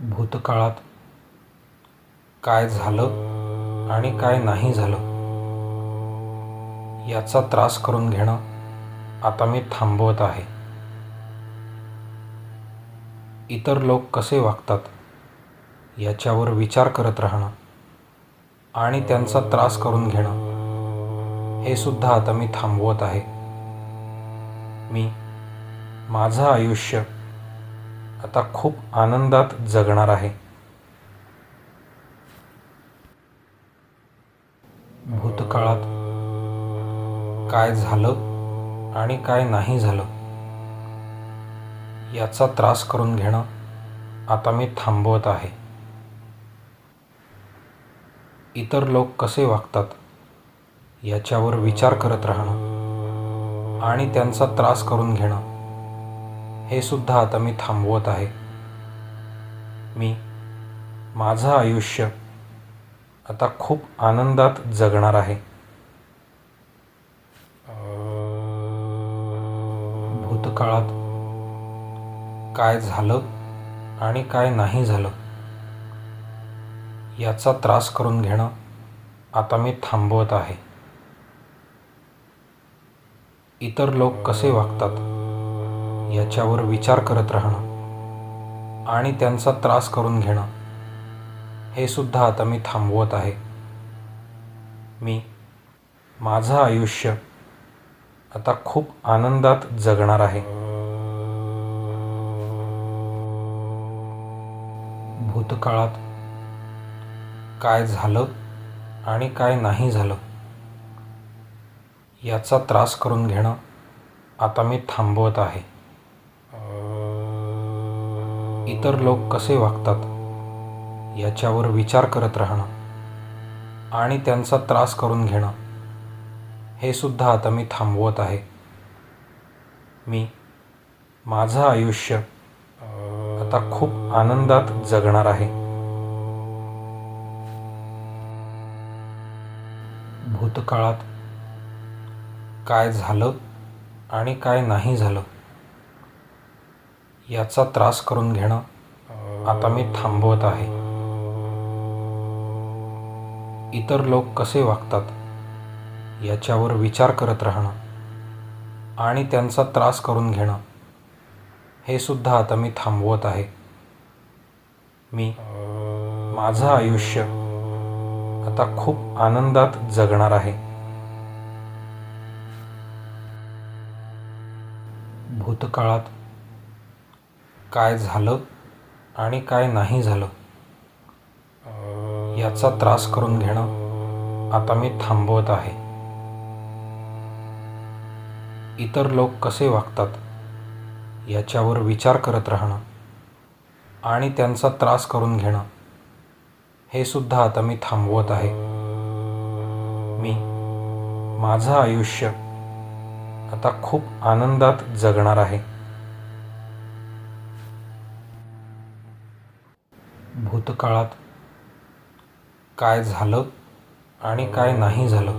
भूतकाळात काय झालं आणि काय नाही झालं याचा त्रास करून घेणं आता मी थांबवत आहे. इतर लोक कसे वागतात याच्यावर विचार करत राहणं आणि त्यांचा त्रास करून घेणं हे सुद्धा आता मी थांबवत आहे. मी माझं आयुष्य आता खूप आनंदात जगणार आहे. भूतकाळात काय झालं आणि काय नाही झालं याचा त्रास करून घेणं आता मी थांबवत आहे. इतर लोक कसे वागतात याच्यावर विचार करत राहणं आणि त्यांचा त्रास करून घेणं हे सुद्धा आता मी थांबवत आहे. मी माझं आयुष्य आता खूप आनंदात जगणार आहे. भूतकाळात काय झालं आणि काय नाही झालं याचा त्रास करून घेणं आता मी थांबवत आहे. इतर लोक कसे वागतात? याच्यावर विचार करत राहणं आणि त्यांचा त्रास करून घेणं हे सुद्धा आता मी थांबवत आहे. मी माझं आयुष्य आता खूप आनंदात जगणार आहे. भूतकाळात काय झालं आणि काय नाही झालं याचा त्रास करून घेणं आता मी थांबवत आहे. इतर लोक कसे वागतात याच्यावर विचार करत राहणं आणि त्यांचा त्रास करून घेणं हे सुद्धा आता मी थांबवत आहे. मी माझं आयुष्य आता खूप आनंदात जगणार आहे. भूतकाळात काय झालं आणि काय नाही झालं याचा त्रास करून घेणं आता मी थांबवत आहे. इतर लोक कसे वागतात याच्यावर विचार करत राहणं आणि त्यांचा त्रास करून घेणं हे सुद्धा आता मी थांबवत आहे. मी माझं आयुष्य आता खूप आनंदात जगणार आहे. भूतकाळात काय झालं आणि काय नाही झालं याचा त्रास करून घेणं आता मी थांबवत आहे. इतर लोक कसे वागतात याच्यावर विचार करत राहणं आणि त्यांचा त्रास करून घेणं हे सुद्धा आता मी थांबवत आहे. मी माझं आयुष्य आता खूप आनंदात जगणार आहे. भूतकाळात काय झालं आणि काय नाही झालं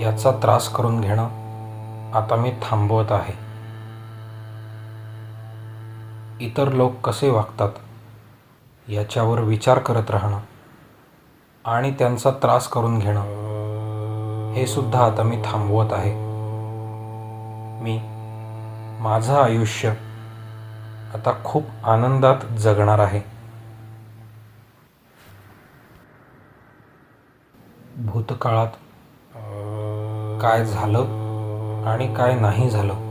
याचा त्रास करून घेणं आता मी थांबवत आहे. इतर लोक कसे वागतात याच्यावर विचार करत राहणं आणि त्यांचा त्रास करून घेणं हे सुद्धा आता मी थांबवत आहे. मी माझं आयुष्य आता खूप आनंदात जगणार आहे. भूतकाळात काय झालं आणि काय नाही झालं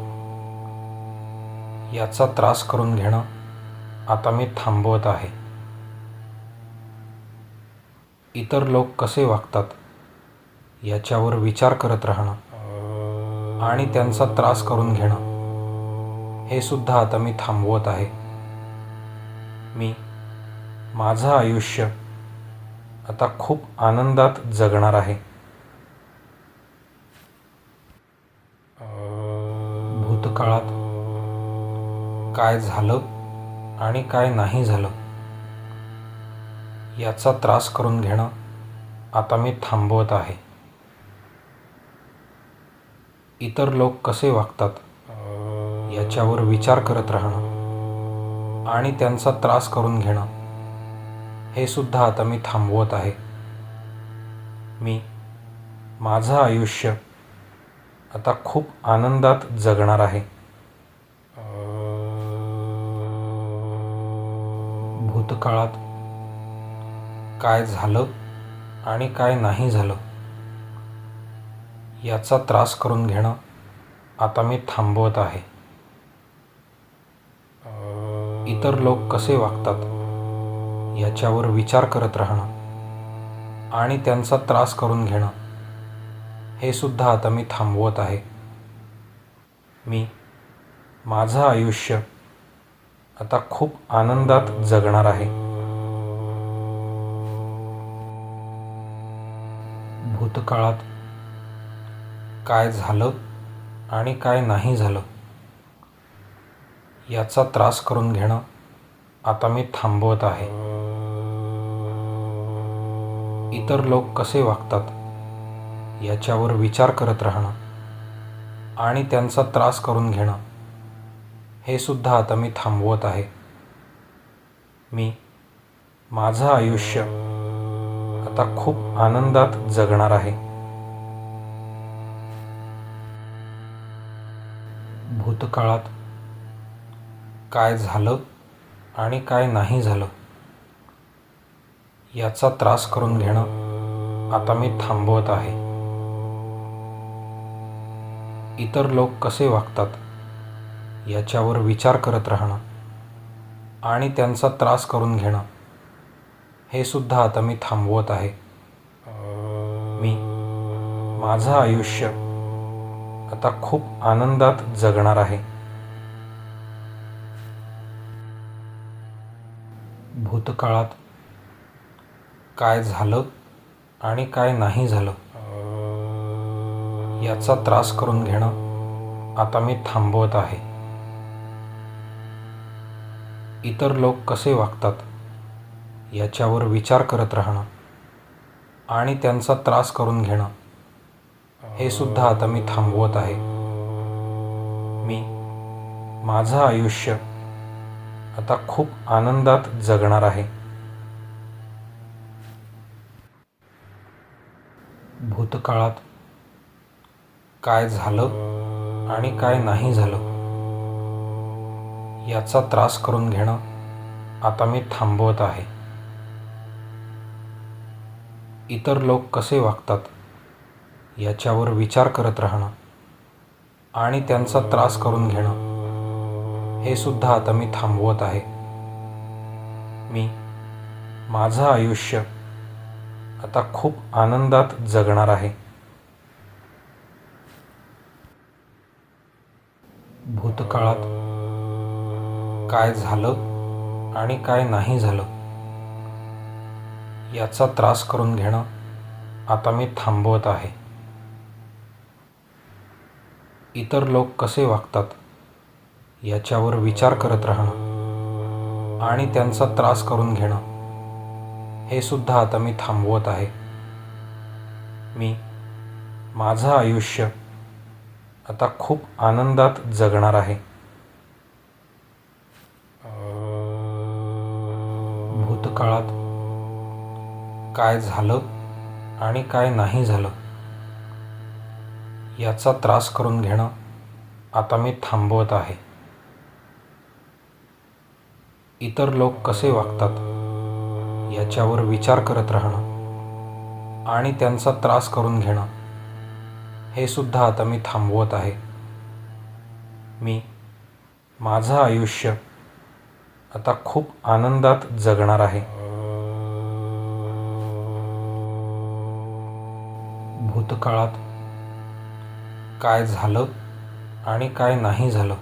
याचा त्रास करून घेणं आता मी थांबवत आहे. इतर लोक कसे वागतात याच्यावर विचार करत राहणं आणि त्यांचा त्रास करून घेणं हे सुद्धा आता मी थांबवत आहे. मी माझं आयुष्य आता खूप आनंदात जगणार आहे. भूतकाळात काय झालं आणि काय नाही झालं याचा त्रास करून घेणं आता मी थांबवत आहे. इतर लोक कसे वागतात? याच्यावर विचार करत राहणं आणि त्यांचा त्रास करून घेणं हे सुद्धा आता मी थांबवत आहे. मी माझं आयुष्य आता खूप आनंदात जगणार आहे. भूतकाळात काय झालं आणि काय नाही झालं याचा त्रास करून घेणं आता मी थांबवत आहे. इतर लोक कसे वागतात याच्यावर विचार करत राहणं आणि त्यांचा त्रास करून घेणं हे सुद्धा आता मी थांबवत आहे. मी माझं आयुष्य आता खूप आनंदात जगणार आहे. भूतकाळात काय झालं आणि काय नाही झालं याचा त्रास करून घेणं आता मी थांबवत आहे. इतर लोक कसे वागतात याच्यावर विचार करत राहणं आणि त्यांचा त्रास करून घेणं हे सुद्धा आता मी थांबवत आहे. मी माझं आयुष्य आता खूप आनंदात जगणार आहे. भूतकाळात काय झालं आणि काय नाही झालं याचा त्रास करून घेणं आता मी थांबवत आहे. इतर लोक कसे वागतात याच्यावर विचार करत राहणं आणि त्यांचा त्रास करून घेणं हे सुद्धा आता मी थांबवत आहे. मी माझं आयुष्य आता खूप आनंदात जगणार आहे. भूतकाळात काय झालं आणि काय नाही झालं याचा त्रास करून घेणं आता मी थांबवत आहे. इतर लोक कसे वागतात याच्यावर विचार करत राहणं आणि त्यांचा त्रास करून घेणं हे सुद्धा आता मी थांबवत आहे. मी माझं आयुष्य आता खूप आनंदात जगणार आहे. भूतकाळात काय झालं आणि काय नाही झालं याचा त्रास करून घेणं आता मी थांबवत आहे. इतर लोक कसे वागतात याच्यावर विचार करत राहणं आणि त्यांचा त्रास करून घेणं हे सुद्धा आता मी थांबवत आहे. मी माझं आयुष्य आता खूप आनंदात जगणार आहे. भूतकाळात काय झालं आणि काय नाही झालं याचा त्रास करून घेणं आता मी थांबवत आहे. इतर लोक कसे वागतात? याच्यावर विचार करत राहणं आणि त्यांचा त्रास करून घेणं. हे सुद्धा आता मी थांबवत आहे. मी माझं आयुष्य आता खूप आनंदात जगणार आहे. भूतकाळात काय झालं आणि काय नाही झालं याचा त्रास करून घेणं आता मी थांबवत आहे. इतर लोक कसे वागतात याच्यावर विचार करत राहणं आणि त्यांचा त्रास करून घेणं हे सुद्धा आता मी थांबवत आहे. मी माझं आयुष्य आता खूप आनंदात जगणार आहे. भूतकाळात काय झालं आणि काय नाही झालं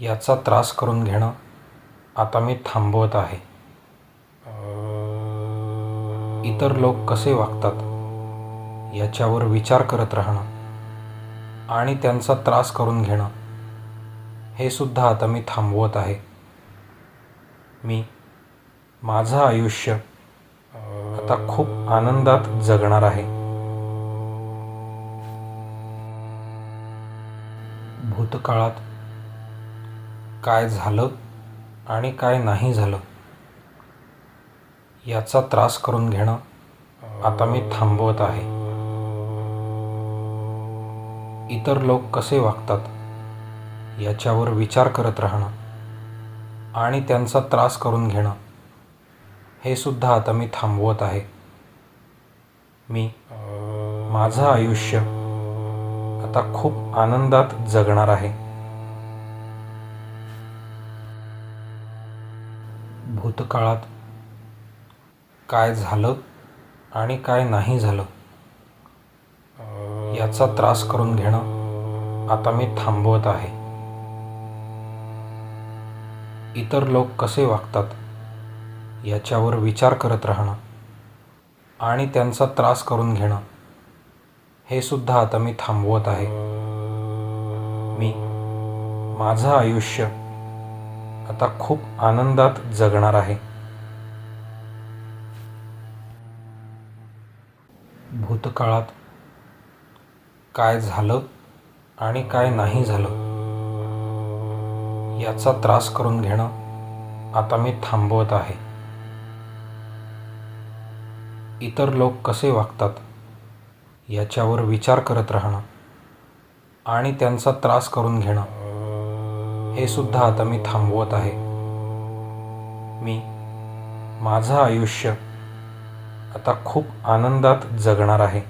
याचा त्रास करून घेणं आता मी थांबवत आहे. इतर लोक कसे वागतात याच्यावर विचार करत राहणं आणि त्यांचा त्रास करून घेणं हे सुद्धा आता मी थांबवत आहे. मी माझं आयुष्य आता खूप आनंदात जगणार आहे. भूतकाळात काय झालं आणि काय नाही झालं याचा त्रास करून घेणं आता मी थांबवत आहे. इतर लोक कसे वागतात याच्यावर विचार करत राहणं आणि त्यांचा त्रास करून घेणं हे सुद्धा आता मी थांबवत आहे. मी माझं आयुष्य आता खूप आनंदात जगणार आहे. काळात काय झालं आणि काय नाही झालं याचा त्रास करून घेणं आता मी थांबवत आहे. इतर लोक कसे वागतात याच्यावर विचार करत राहणं आणि त्यांचा त्रास करून घेणं हे सुद्धा आता मी थांबवत आहे. मी माझं आयुष्य आता खूप आनंदात जगणार आहे. भूतकाळात काय झालं आणि काय नाही झालं याचा त्रास करून घेणं आता मी थांबवत आहे. इतर लोक कसे वागतात याच्यावर विचार करत राहणं आणि त्यांचा त्रास करून घेणं हे सुद्धा आता मी थांबवत आहे. मी माझं आयुष्य आता खूप आनंदात जगणार आहे.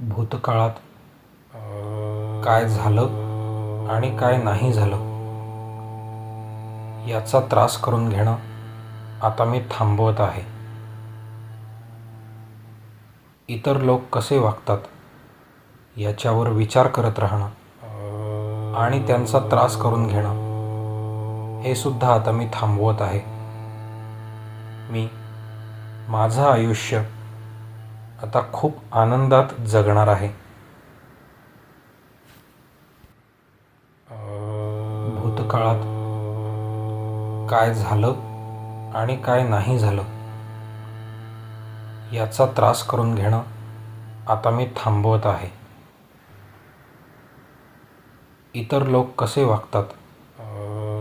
भूतकाळात काय झालं आणि काय नाही झालं याचा त्रास करून घेणं आता मी थांबवत आहे. इतर लोक कसे वागतात? याच्यावर विचार करत राहणं आणि त्यांचा त्रास करून घेणं. हे सुद्धा आता मी थांबवत आहे. मी माझं आयुष्य आता खूप आनंदात जगणार आहे. भूतकाळात काय झालं आणि काय नाही झालं याचा त्रास करून घेणं आता मी थांबवत आहे. इतर लोक कसे वागतात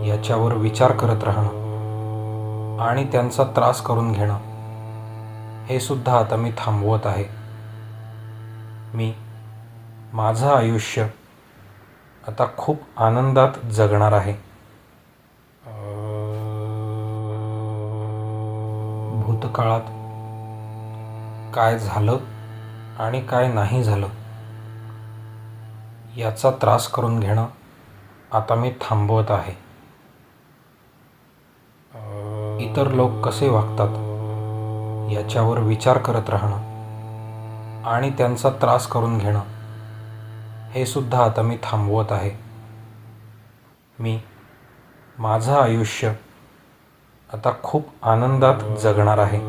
याच्यावर विचार करत राहणं आणि त्यांचा त्रास करून घेणं हे सुद्धा आता मी थांबवत आहे. मी माझं आयुष्य आता खूप आनंदात जगणार आहे. भूतकाळात काय झालं आणि काय नाही झालं? याचा त्रास करून घेणं आता मी थांबवत आहे. इतर लोक कसे वागतात याच्यावर विचार करत राहणं आणि त्यांचा त्रास करून घेणं हे सुद्धा आता मी थांबवत आहे. मी माझं आयुष्य आता खूप आनंदात जगणार आहे.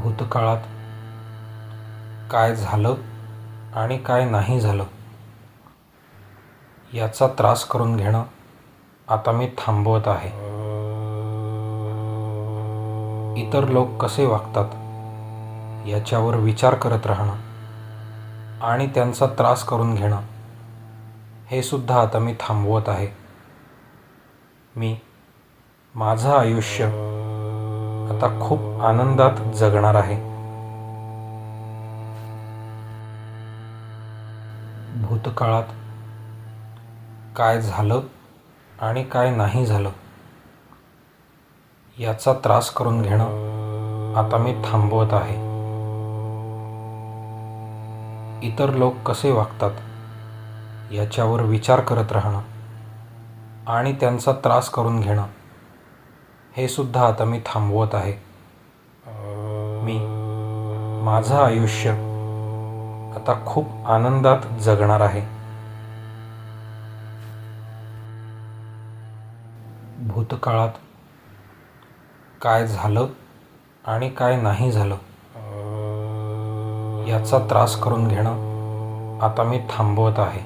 भूतकाळात काय झालं आणि काय नाही झालं याचा त्रास करून घेणं आता मी थांबवत आहे. इतर लोक कसे वागतात याच्यावर विचार करत राहणं आणि त्यांचा त्रास करून घेणं हे सुद्धा आता मी थांबवत आहे. मी माझं आयुष्य आता खूप आनंदात जगणार आहे. भूतकाळात काय झालं आणि काय नाही झालं याचा त्रास करून घेणं आता मी थांबवत आहे. इतर लोक कसे वागतात याच्यावर विचार करत राहणं आणि त्यांचा त्रास करून घेणं हे सुद्धा आता मी थांबवत आहे. मी माझं आयुष्य आता खूप आनंदात जगणार आहे. भूतकाळात काय झालं आणि काय नाही झालं याचा त्रास करून घेणं आता मी थांबवत आहे.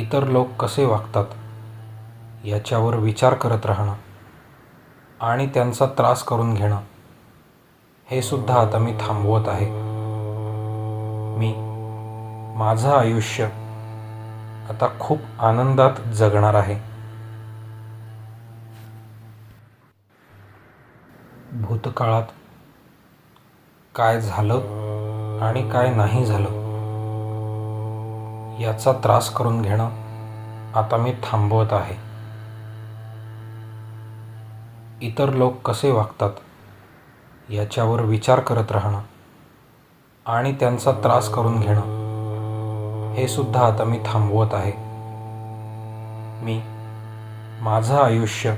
इतर लोक कसे वागतात याच्यावर विचार करत राहणं आणि त्यांचा त्रास करून घेणं हे सुद्धा आता मी थांबवत आहे. मी माझं आयुष्य आता खूप आनंदात जगणार आहे. भूतकाळात काय झालं आणि काय नाही झालं याचा त्रास करून घेणं आता मी थांबवत आहे. इतर लोक कसे वागतात? याच्यावर विचार करत राहणं आणि त्यांचा त्रास करून घेणं हे सुद्धा आता मी थांबवत आहे. मी माझं आयुष्य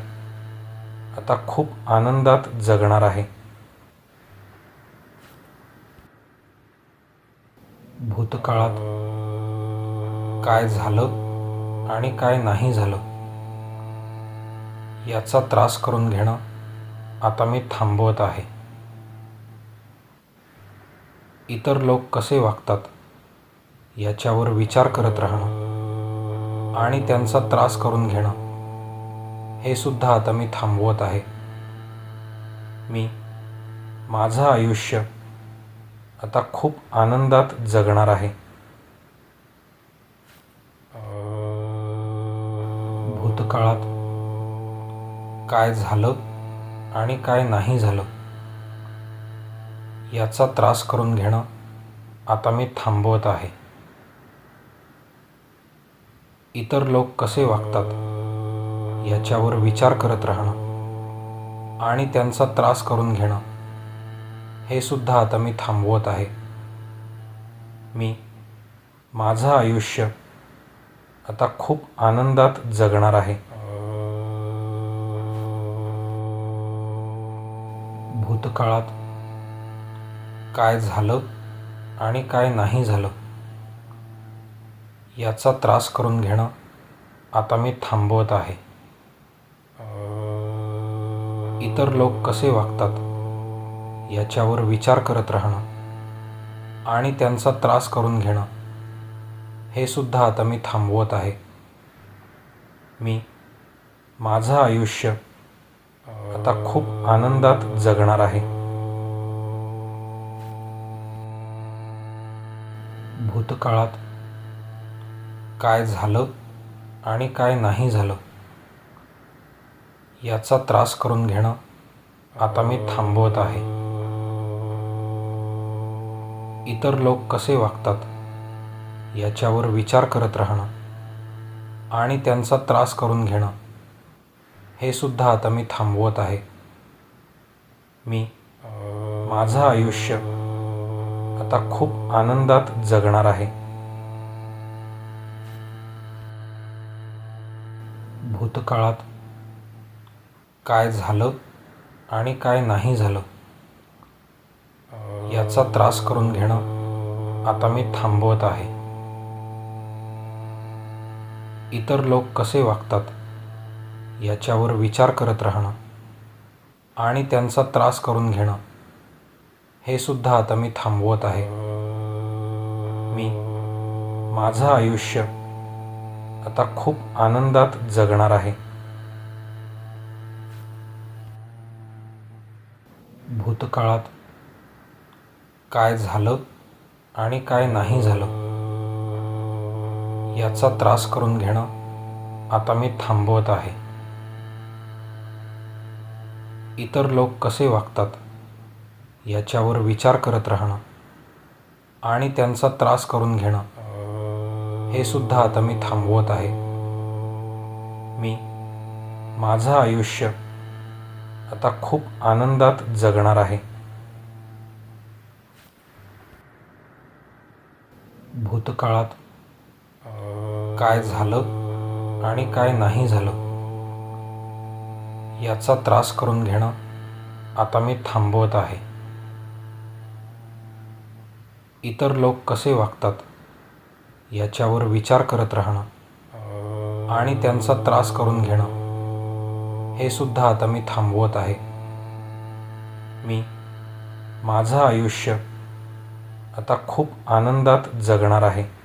आता खूप आनंदात जगणार आहे. भूतकाळात काय झालं आणि काय नाही झालं याचा त्रास करून घेणं आता मी थांबवत आहे. इतर लोक कसे वागतात याच्यावर विचार करत राहणं आणि त्यांचा त्रास करून घेणं हे सुद्धा आता मी थांबवत आहे. मी माझं आयुष्य आता खूप आनंदात जगणार आहे. भूतकाळात काय झालं आणि काय नाही झालं? याचा त्रास करून घेणं आता मी थांबवत आहे. इतर लोक कसे वागतात याच्यावर विचार करत राहणं आणि त्यांचा त्रास करून घेणं हे सुद्धा आता मी थांबवत आहे. मी माझं आयुष्य आता खूप आनंदात जगणार आहे. भूतकाळात काय झालं आणि काय नाही झालं याचा त्रास करून घेणं आता मी थांबवत आहे. इतर लोक कसे वागतात याच्यावर विचार करत राहणं आणि त्यांचा त्रास करून घेणं हे सुद्धा आता मी थांबवत आहे. मी माझं आयुष्य आता खूप आनंदात जगणार आहे. काळात काय झालं आणि काय नाही झालं याचा त्रास करून घेणं आता मी थांबवत आहे. इतर लोक कसे वागतात याच्यावर विचार करत राहणं आणि त्यांचा त्रास करून घेणं हे सुद्धा आता मी थांबवत आहे. मी माझं आयुष्य आता खूप आनंदात जगणार आहे. भूतकाळात काय झालं आणि काय नाही झालं याचा त्रास करून घेणं आता मी थांबवत आहे. इतर लोक कसे वागतात याच्यावर विचार करत राहणं आणि त्यांचा त्रास करून घेणं हे सुद्धा आता मी थांबवत आहे. मी माझं आयुष्य आता खूप आनंदात जगणार आहे. भूतकाळात काय झालं आणि काय नाही झालं याचा त्रास करून घेणं आता मी थांबवत आहे. इतर लोक कसे वागतात? याच्यावर विचार करत राहणं आणि त्यांचा त्रास करून घेणं. हे सुद्धा आता मी थांबवत आहे. मी माझं आयुष्य आता खूप आनंदात जगणार आहे. भूतकाळात काय झालं आणि काय नाही झालं याचा त्रास करून घेणं आता मी थांबवत आहे. इतर लोक कसे वागतात याच्यावर विचार करत राहणं आणि त्यांचा त्रास करून घेणं हे सुद्धा आता मी थांबवत आहे. मी माझं आयुष्य आता खूप आनंदात जगणार आहे.